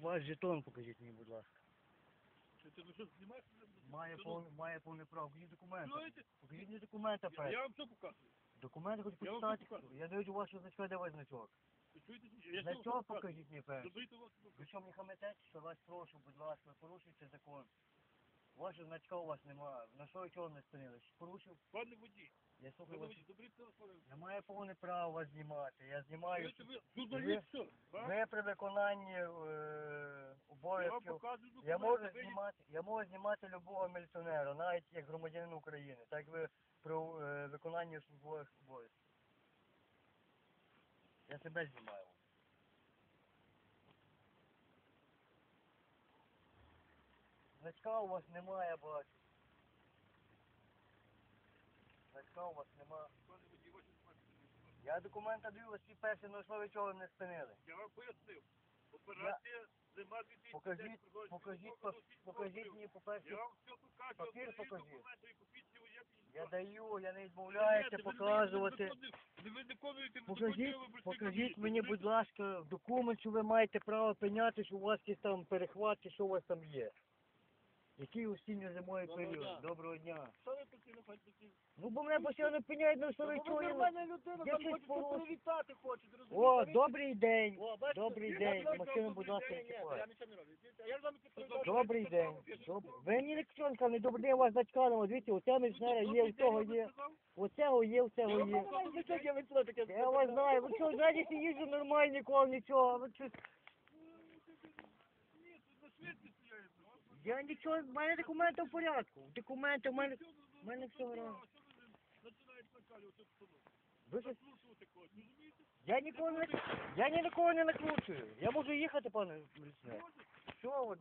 ваш жетон покажіть мені, будь ласка. Чи ти ну що знімаєш? Має повне, має повне право. Покажіть документи. Покажіть мені документи Я, я вам що показую? Документи хоч Я вам почитати. покажу. Я дивлюсь у вашого значка, де ваш значок. Ви чуєте? Я Для що чого показую? покажіть мені перед? Забийте вас. Ви що мені хамете, що вас прошу, будь ласка, ви порушуєте закон. Вашого значка у вас немає. На що ви чого не спинились? Порушив? Пане водій, Я слухаю пане вас. водій, заберіть телефон. Маю повне право вас знімати. Я знімаю. Чуєте, ви журналіст, що? Ви при виконанні е, Я обов'язків. показую Я документи. можу ви- знімати, я можу знімати любого міліціонера, навіть як громадянин України, так як ви при е, виконанні службових обов'язків. Я себе знімаю. Значка у вас немає, бачу. Значка у вас немає. Водій. Я документи даю, ось ці перші на основі чого не спинили. Я вам пояснив. Операція зима 2010 Покажіть, покажіть, покажіть мені, по-перше, вам все покажу, Папір я подаю покажіть. документи і посвідчую, як і я даю, я не Ні, відмовляюся ви показувати. не виконуєте- Ви не виконуєте Покажіть, покажіть мені, будь ласка, документ, що ви маєте право прийняти, що у вас є там перехват, чи що у вас там є. Який осінньо-зимовий Доброго період? дня. Доброго дня. Що ви постійно хочете? Ну, бо мене постійно пиняють на ви Ну, ви нормальна людина, Я там щось хочете порушив. привітати хочете? О, добрий день. О, бачите, Добрий я день. вам Максим, будь ласка, день. не Ні. Я нічого не роблю. Я з вами підписав. Добрий день. Добрий. Ви мені не чонка, не добрий день, у вас значка нема. Дивіться, у цього міліціонера є, у цього є. У цього є, у цього є. Я вас знаю, ви що, ззаді їжджу нормально, ніколи нічого. а Ви що, я нічого, в мене документи в порядку. Документи в мене, в мене все гаразд. Ви що, я нікого не, я ні не накручую. Я можу їхати, пане міліціонер. Що от?